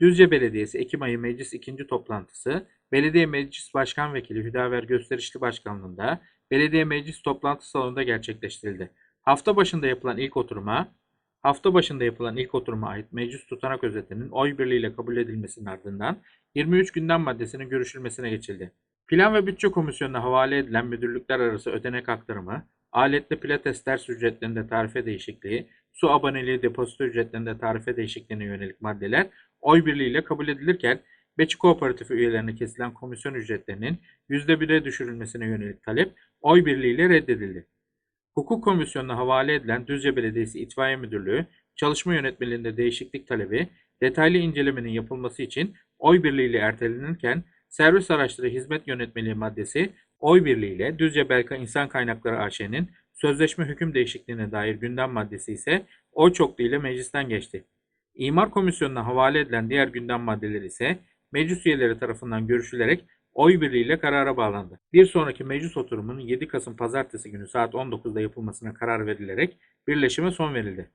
Düzce Belediyesi Ekim ayı meclis ikinci toplantısı Belediye Meclis Başkan Vekili Hüdaver Gösterişli Başkanlığında Belediye Meclis Toplantı Salonu'nda gerçekleştirildi. Hafta başında yapılan ilk oturuma Hafta başında yapılan ilk oturuma ait meclis tutanak özetinin oy birliğiyle kabul edilmesinin ardından 23 gündem maddesinin görüşülmesine geçildi. Plan ve Bütçe Komisyonu'na havale edilen müdürlükler arası ödenek aktarımı, aletli pilates ders ücretlerinde tarife değişikliği, su aboneliği depozito ücretlerinde tarife değişikliğine yönelik maddeler oy birliğiyle kabul edilirken Beçi Kooperatifi üyelerine kesilen komisyon ücretlerinin %1'e düşürülmesine yönelik talep oy birliğiyle reddedildi. Hukuk Komisyonu'na havale edilen Düzce Belediyesi İtfaiye Müdürlüğü çalışma yönetmeliğinde değişiklik talebi detaylı incelemenin yapılması için oy birliğiyle ertelenirken servis araçları hizmet yönetmeliği maddesi oy birliğiyle Düzce Belka İnsan Kaynakları AŞ'nin sözleşme hüküm değişikliğine dair gündem maddesi ise oy çokluğu ile meclisten geçti. İmar Komisyonu'na havale edilen diğer gündem maddeleri ise meclis üyeleri tarafından görüşülerek oy birliğiyle karara bağlandı. Bir sonraki meclis oturumunun 7 Kasım Pazartesi günü saat 19'da yapılmasına karar verilerek birleşime son verildi.